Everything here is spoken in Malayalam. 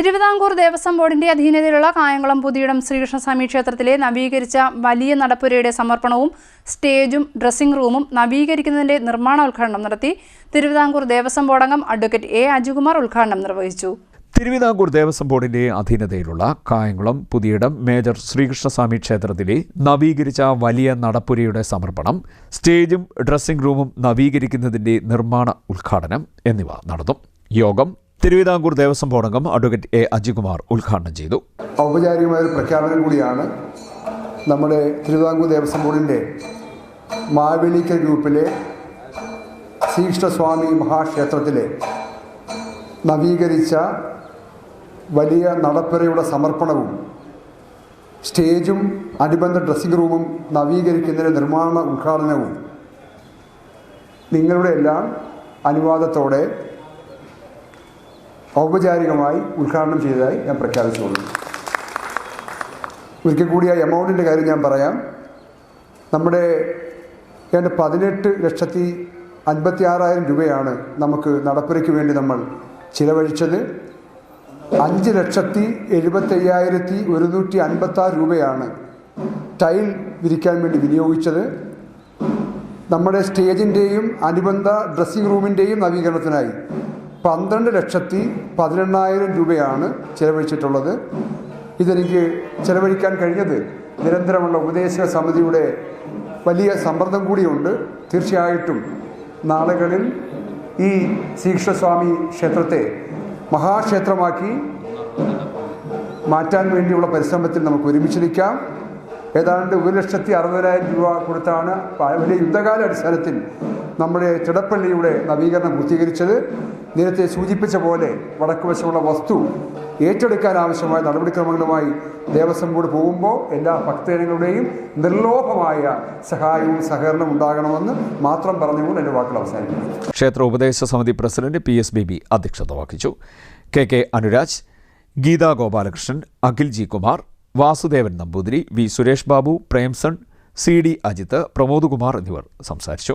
തിരുവിതാംകൂർ ദേവസ്വം ബോർഡിന്റെ അധീനതയിലുള്ള കായംകുളം പുതിയിടം ശ്രീകൃഷ്ണസ്വാമി ക്ഷേത്രത്തിലെ നവീകരിച്ച വലിയ നടപ്പുരയുടെ സമർപ്പണവും സ്റ്റേജും ഡ്രസ്സിംഗ് റൂമും നവീകരിക്കുന്നതിന്റെ നിർമ്മാണോദ്ഘാടനം നടത്തി തിരുവിതാംകൂർ ദേവസ്വം ബോർഡ് അംഗം അഡ്വക്കേറ്റ് എ അജുകുമാർ ഉദ്ഘാടനം നിർവഹിച്ചു. തിരുവിതാംകൂർ ദേവസ്വം ബോർഡിന്റെ അധീനതയിലുള്ള കായംകുളം പുതിയിടം മേജർ ശ്രീകൃഷ്ണസ്വാമി ക്ഷേത്രത്തിലെ നവീകരിച്ച വലിയ നടപ്പുരയുടെ സമർപ്പണം സ്റ്റേജും ഡ്രസ്സിംഗ് റൂമും നവീകരിക്കുന്നതിന്റെ നിർമ്മാണ ഉദ്ഘാടനം എന്നിവ നടന്നു. യോഗം തിരുവിതാംകൂർ ദേവസ്വം ബോർഡ് അംഗം അഡ്വക്കേറ്റ് എ അജികുമാർ ഉദ്ഘാടനം ചെയ്തു. ഔപചാരികമായ ഒരു പ്രഖ്യാപനം കൂടിയാണ് നമ്മുടെ തിരുവിതാംകൂർ ദേവസ്വം ബോർഡിന്റെ മാവേലിക്കൽ ഗ്രൂപ്പിലെ ശ്രീകൃഷ്ണസ്വാമി മഹാക്ഷേത്രത്തിലെ നവീകരിച്ച വലിയ നടപ്പുരയുടെ സമർപ്പണവും സ്റ്റേജും അനുബന്ധ ഡ്രസ്സിംഗ് റൂമും നവീകരിക്കുന്നതിന്റെ നിർമ്മാണ ഉദ്ഘാടനവും നിങ്ങളുടെ എല്ലാം അനുവാദത്തോടെ ഔപചാരികമായി ഉദ്ഘാടനം ചെയ്തതായി ഞാൻ പ്രഖ്യാപിച്ചുകൊള്ളു ഒരിക്കൽ കൂടി ആ എമൗണ്ടിന്റെ കാര്യം ഞാൻ പറയാം. നമ്മുടെ ഏതാണ്ട് പതിനെട്ട് ലക്ഷത്തി അൻപത്തി ആറായിരം രൂപയാണ് നമുക്ക് നടപ്പുരയ്ക്ക് വേണ്ടി നമ്മൾ ചിലവഴിച്ചത്. അഞ്ച് ലക്ഷത്തി എഴുപത്തയ്യായിരത്തി ഒരുന്നൂറ്റി അൻപത്താറ് രൂപയാണ് ടൈൽ വിരിക്കാൻ വേണ്ടി വിനിയോഗിച്ചത്. നമ്മുടെ സ്റ്റേജിന്റെയും അനുബന്ധ ഡ്രസ്സിംഗ് റൂമിന്റെയും നവീകരണത്തിനായി പന്ത്രണ്ട് ലക്ഷത്തി പതിനെണ്ണായിരം രൂപയാണ് ചെലവഴിച്ചിട്ടുള്ളത്. ഇതെനിക്ക് ചെലവഴിക്കാൻ കഴിഞ്ഞത് നിരന്തരമുള്ള ഉപദേശക സമിതിയുടെ വലിയ സമ്മർദ്ദം കൂടിയുണ്ട്. തീർച്ചയായിട്ടും നാളുകളിൽ ഈ ശ്രീകൃഷ്ണസ്വാമി ക്ഷേത്രത്തെ മഹാക്ഷേത്രമാക്കി മാറ്റാൻ വേണ്ടിയുള്ള പരിശ്രമത്തിൽ നമുക്ക് ഒരുമിച്ച് നിൽക്കാം. ഏതാണ്ട് ഒരു ലക്ഷത്തി അറുപതിനായിരം രൂപ കൊടുത്താണ് വലിയ യുദ്ധകാല അടിസ്ഥാനത്തിൽ നമ്മുടെ ചിടപ്പള്ളിയുടെ നവീകരണം പൂർത്തീകരിച്ചത് നേരത്തെ സൂചിപ്പിച്ച പോലെ വടക്ക് വശമുള്ള വസ്തു ഏറ്റെടുക്കാൻ ആവശ്യമായ നടപടിക്രമങ്ങളുമായി ദേവസ്വം ബോർഡ് പോകുമ്പോൾ എല്ലാ ഭക്തജനങ്ങളുടെയും നിർലോഭമായ സഹായവും സഹകരണവും ഉണ്ടാകണമെന്ന് മാത്രം പറഞ്ഞുകൊണ്ട് എന്റെ വാക്കുകൾ അവസാനിക്കുന്നു ക്ഷേത്ര ഉപദേശ സമിതി പ്രസിഡന്റ് പി എസ് ബി അധ്യക്ഷത വഹിച്ചു. K K Anuraj Geetha Gopalakrishnan Akhil G Kumar Vasudevan Namboothiri V Suresh Babu Premson C D Ajith Pramod Kumar എന്നിവർ സംസാരിച്ചു.